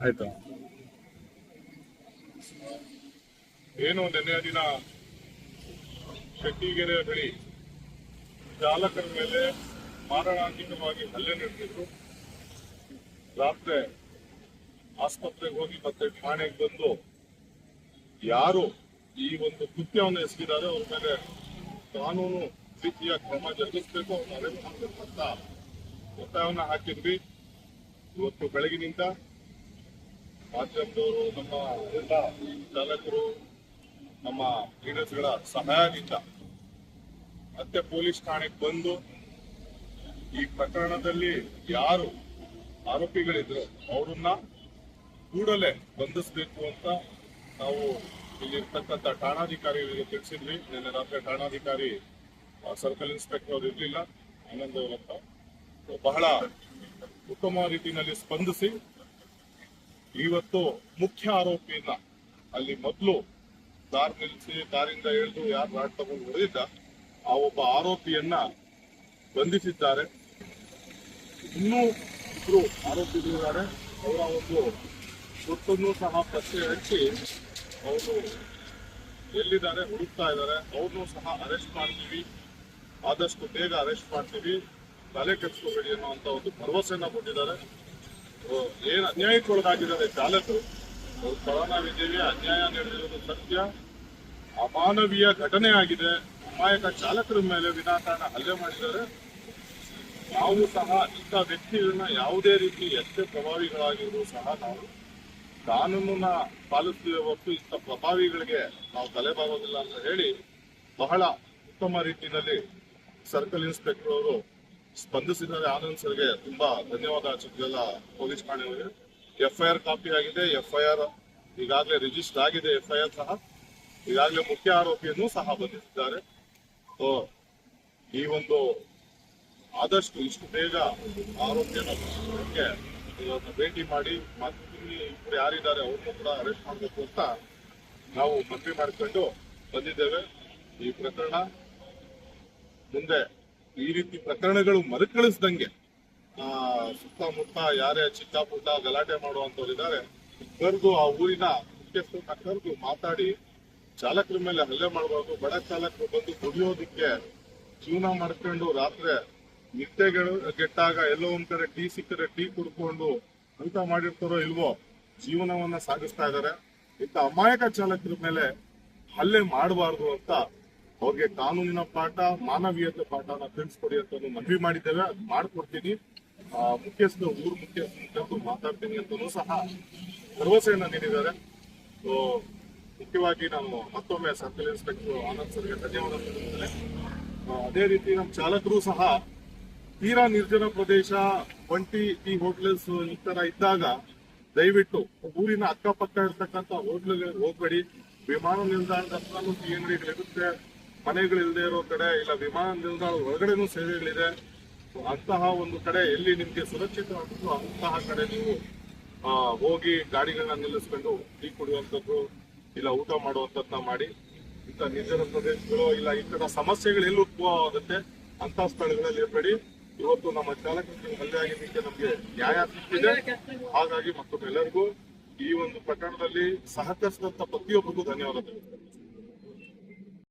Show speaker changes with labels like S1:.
S1: ಆಯ್ತು. ಏನು ನಿನ್ನೆ ದಿನ ಶಕ್ತಿಗೆರೆ ಬಳಿ ಚಾಲಕರ ಮೇಲೆ ಮಾರಣಾಂತಿಕವಾಗಿ ಹಲ್ಲೆ ನಡೆದಿದ್ರು ರಾತ್ರಿ ಆಸ್ಪತ್ರೆಗೆ ಹೋಗಿ ಮತ್ತೆ ಠಾಣೆಗೆ ಬಂದು ಯಾರು ಈ ಒಂದು ಕೃತ್ಯವನ್ನು ಎಸಗಿದ್ದಾರೆ ಅವ್ರ ಮೇಲೆ ಕಾನೂನು ರೀತಿಯ ಕ್ರಮ ಜರುಗಿಸಬೇಕು ಅವ್ರನ್ನ ಅರೆಸ್ಟ್ ಮಾಡಬೇಕು ಅಂತ ಒತ್ತಾಯವನ್ನ ಹಾಕಿದ್ವಿ. ಇವತ್ತು ಬೆಳಗಿನಿಂದ ಮಾಧ್ಯಮದವರು ನಮ್ಮ ಎಲ್ಲ ಚಾಲಕರು, ನಮ್ಮ ಲೀಡರ್ಸ್ಗಳ ಸಹಾಯದಿಂದ ಮತ್ತೆ ಪೊಲೀಸ್ ಠಾಣೆಗೆ ಬಂದು ಈ ಪ್ರಕರಣದಲ್ಲಿ ಯಾರು ಆರೋಪಿಗಳಿದ್ರು ಅವರನ್ನ ಕೂಡಲೇ ಬಂಧಿಸಬೇಕು ಅಂತ ನಾವು ಇಲ್ಲಿರ್ತಕ್ಕಂಥ ಠಾಣಾಧಿಕಾರಿಗಳಿಗೆ ತಿಳಿಸಿದ್ವಿ. ನಿನ್ನೆ ರಾತ್ರಿ ಠಾಣಾಧಿಕಾರಿ ಸರ್ಕಲ್ ಇನ್ಸ್ಪೆಕ್ಟರ್ ಅವರು ಇರಲಿಲ್ಲ, ಆನಂದ್ ಅವರಂತ ಬಹಳ ಉತ್ತಮ ರೀತಿಯಲ್ಲಿ ಸ್ಪಂದಿಸಿ ಇವತ್ತು ಮುಖ್ಯ ಆರೋಪಿಯನ್ನ ಅಲ್ಲಿ ಮೊದಲು ಕಾರ್ ನಿಲ್ಲಿಸಿ ಕಾರಿಂದ ಎಳೆದು ಯಾರು ರಾಡ್ ತಗೊಂಡು ಹೊಡೆದಿದ್ದ, ಆ ಒಬ್ಬ ಆರೋಪಿಯನ್ನ ಬಂಧಿಸಿದ್ದಾರೆ. ಇನ್ನೂ ಇಬ್ರು ಆರೋಪಿಗಳಿದ್ದಾರೆ. ಅವರ ಒಂದು ಗುರುತನ್ನು ಸಹ ಪತ್ತೆ ಹಚ್ಚಿ ಅವರು ಎಲ್ಲಿದ್ದಾರೆ, ಹುಡುಕ್ತಾ ಇದ್ದಾರೆ. ಅವ್ರನ್ನೂ ಸಹ ಅರೆಸ್ಟ್ ಮಾಡ್ತೀವಿ. ಆದಷ್ಟು ಬೇಗ ಅರೆಸ್ಟ್ ಮಾಡ್ತೀವಿ. ತಲೆ ಕೆಡಿಸ್ಕೋಬೇಡಿ ಅನ್ನುವಂತ ಒಂದು ಭರವಸೆಯನ್ನ ಕೊಟ್ಟಿದ್ದಾರೆ. ಏನ್ ಅನ್ಯಾಯಕ್ಕೊಳಗಾಗಿದ್ದಾರೆ ಚಾಲಕರು ಕೊರೋನಾ ಪರವಾಗಿದ್ದೀವಿ ಅನ್ಯಾಯ ನಡೆದಿರುವುದು ಸತ್ಯ. ಅಮಾನವೀಯ ಘಟನೆ ಆಗಿದೆ. ಅಮಾಯಕ ಚಾಲಕರ ಮೇಲೆ ವಿನಾಕಾರಣ ಹಲ್ಲೆ ಮಾಡಿದ್ದಾರೆ. ನಾವು ಸಹ ಇಂಥ ವ್ಯಕ್ತಿಗಳನ್ನ ಯಾವುದೇ ರೀತಿ ಎಷ್ಟೇ ಪ್ರಭಾವಿಗಳಾಗಿದ್ರು ಸಹ ನಾವು ಕಾನೂನನ್ನ ಪಾಲಿಸ್ತೀವಿ ಹೊರತು ಇಂಥ ಪ್ರಭಾವಿಗಳಿಗೆ ನಾವು ತಲೆಬಾಗೋದಿಲ್ಲ ಅಂತ ಹೇಳಿ ಬಹಳ ಉತ್ತಮ ರೀತಿಯಲ್ಲಿ ಸರ್ಕಲ್ ಇನ್ಸ್ಪೆಕ್ಟರ್ ಅವರು ಸ್ಪಂದಿಸಿದ್ದಾರೆ ಆನಂದ್ ಸರ್ಗೆ ತುಂಬಾ ಧನ್ಯವಾದ ಚಿಕ್ಕಲ್ಲ ಪೊಲೀಸ್ ಠಾಣೆಯವರಿಗೆ. ಎಫ್ಐಆರ್ ಕಾಪಿ ಆಗಿದೆ, ಎಫ್ಐಆರ್ ಈಗಾಗಲೇ ರಿಜಿಸ್ಟರ್ ಆಗಿದೆ, ಎಫ್ಐಆರ್ ಸಹ. ಈಗಾಗಲೇ ಮುಖ್ಯ ಆರೋಪಿಯನ್ನು ಸಹ ಬಂಧಿಸಿದ್ದಾರೆ. ಈ ಒಂದು ಆದಷ್ಟು ಇಷ್ಟು ಬೇಗ ಆರೋಪಿಯನ್ನು ಭೇಟಿ ಮಾಡಿ ಮತ್ತೆ ಯಾರಿದ್ದಾರೆ ಅವ್ರನ್ನೂ ಕೂಡ ಅರೆಸ್ಟ್ ಮಾಡಬೇಕು ಅಂತ ನಾವು ಮನವಿ ಮಾಡಿಕೊಂಡು ಬಂದಿದ್ದೇವೆ. ಈ ಪ್ರಕರಣ ಮುಂದೆ ಈ ರೀತಿ ಪ್ರಕರಣಗಳು ಮರುಕಳಿಸ್ದಂಗೆ, ಆ, ಸುತ್ತಮುತ್ತ ಯಾರೇ ಚಿಕ್ಕ ಪುಟ್ಟ ಗಲಾಟೆ ಮಾಡುವಂತವ್ರು ಇದ್ದಾರೆ ಕರೆದು ಆ ಊರಿನ ಮುಖ್ಯಸ್ಥರನ್ನ ಕರೆದು ಮಾತಾಡಿ, ಚಾಲಕರ ಮೇಲೆ ಹಲ್ಲೆ ಮಾಡಬಾರ್ದು, ಬಡ ಚಾಲಕರು ಬಂದು ದುಡಿಯೋದಕ್ಕೆ ಜೀವನ ಮಾಡ್ಕೊಂಡು ರಾತ್ರಿ ನಿದ್ದೆಗಳು, ಗೆಟ್ಟಾಗ ಎಲ್ಲೋ ಒಂದ್ ಕಡೆ ಟೀ ಸಿಕ್ಕರೆ ಟೀ ಕುಡ್ಕೊಂಡು ಅಂತ ಮಾಡಿರ್ತಾರೋ ಇಲ್ವೋ, ಜೀವನವನ್ನ ಸಾಗಿಸ್ತಾ ಇದ್ದಾರೆ. ಇಂಥ ಅಮಾಯಕ ಚಾಲಕರ ಮೇಲೆ ಹಲ್ಲೆ ಮಾಡಬಾರ್ದು ಅಂತ ಅವ್ರಿಗೆ ಕಾನೂನಿನ ಪಾಠ ಮಾನವೀಯತೆ ಪಾಠನ ತಿಳಿಸ್ಕೊಡಿ ಅಂತ ಮನವಿ ಮಾಡಿದ್ದೇವೆ. ಅದು ಮಾಡ್ಕೊಡ್ತೀನಿ. ಆ, ಮುಖ್ಯಸ್ಥರು ಊರ್ ಮುಖ್ಯಸ್ಥರು ಮಾತಾಡ್ತೀನಿ ಅಂತಲೂ ಸಹ ಭರವಸೆಯನ್ನ ನೀಡಿದ್ದಾರೆ. ಸೊ ಮುಖ್ಯವಾಗಿ ನಾನು ಮತ್ತೊಮ್ಮೆ ಸರ್ಕಲ್ ಇನ್ಸ್ಪೆಕ್ಟರ್ ಆನಂದ್ ಸರ್ಗೆ ಧನ್ಯವಾದ ಅದೇ ರೀತಿ ನಮ್ಮ ಚಾಲಕರು ಸಹ ತೀರಾ ನಿರ್ಜನ ಪ್ರದೇಶ ಒಂಟಿ ಈ ಹೋಟ್ಲಸ್ ಈ ತರ ಇದ್ದಾಗ ದಯವಿಟ್ಟು ಊರಿನ ಅಕ್ಕಪಕ್ಕ ಇರ್ತಕ್ಕಂಥ ಹೋಟ್ಲಿಗೆ ಹೋಗ್ಬೇಡಿ. ವಿಮಾನ ನಿಲ್ದಾಣದ ಹತ್ರನೂ ಟಿ ಅಂಗಡಿಗಳಿರುತ್ತೆ ಮನೆಗಳಿಲ್ಲದೆ ಇರೋ ಕಡೆ ಇಲ್ಲ ವಿಮಾನ ನಿಲ್ದಾಣ ಒಳಗಡೆನೂ ಸೇವೆಗಳಿದೆ. ಅಂತಹ ಒಂದು ಕಡೆ ಎಲ್ಲಿ ನಿಮಗೆ ಸುರಕ್ಷಿತವಾಗಿತ್ತು ಅಂತಹ ಕಡೆ ನೀವು ಹೋಗಿ ಗಾಡಿಗಳನ್ನ ನಿಲ್ಲಿಸ್ಕೊಂಡು ಟೀ ಕುಡಿಯುವಂಥದ್ದು ಇಲ್ಲ ಊಟ ಮಾಡುವಂಥದ್ದನ್ನ ಮಾಡಿ, ಇಂಥ ನಿರ್ಜನ ಪ್ರದೇಶಗಳು ಇಲ್ಲ ಇಂಥ ಸಮಸ್ಯೆಗಳು ಎಲ್ಲಿ ಉದ್ಭವ ಆಗುತ್ತೆ. ಅಂತ ಸ್ಥಳಗಳಲ್ಲಿ ಇರಬೇಡಿ. ಇವತ್ತು ನಮ್ಮ ಚಾಲಕರಿಗೆ ಹಲ್ಲೆ ಆಗಿದ್ದಕ್ಕೆ ನಮಗೆ ನ್ಯಾಯ ಸಿಕ್ಕಿದೆ. ಹಾಗಾಗಿ ಮತ್ತೊಮ್ಮೆ ಎಲ್ಲರಿಗೂ ಈ ಒಂದು ಪ್ರಕರಣದಲ್ಲಿ ಸಹಕರಿಸಿದಂತ ಪ್ರತಿಯೊಬ್ಬರಿಗೂ ಧನ್ಯವಾದಗಳು.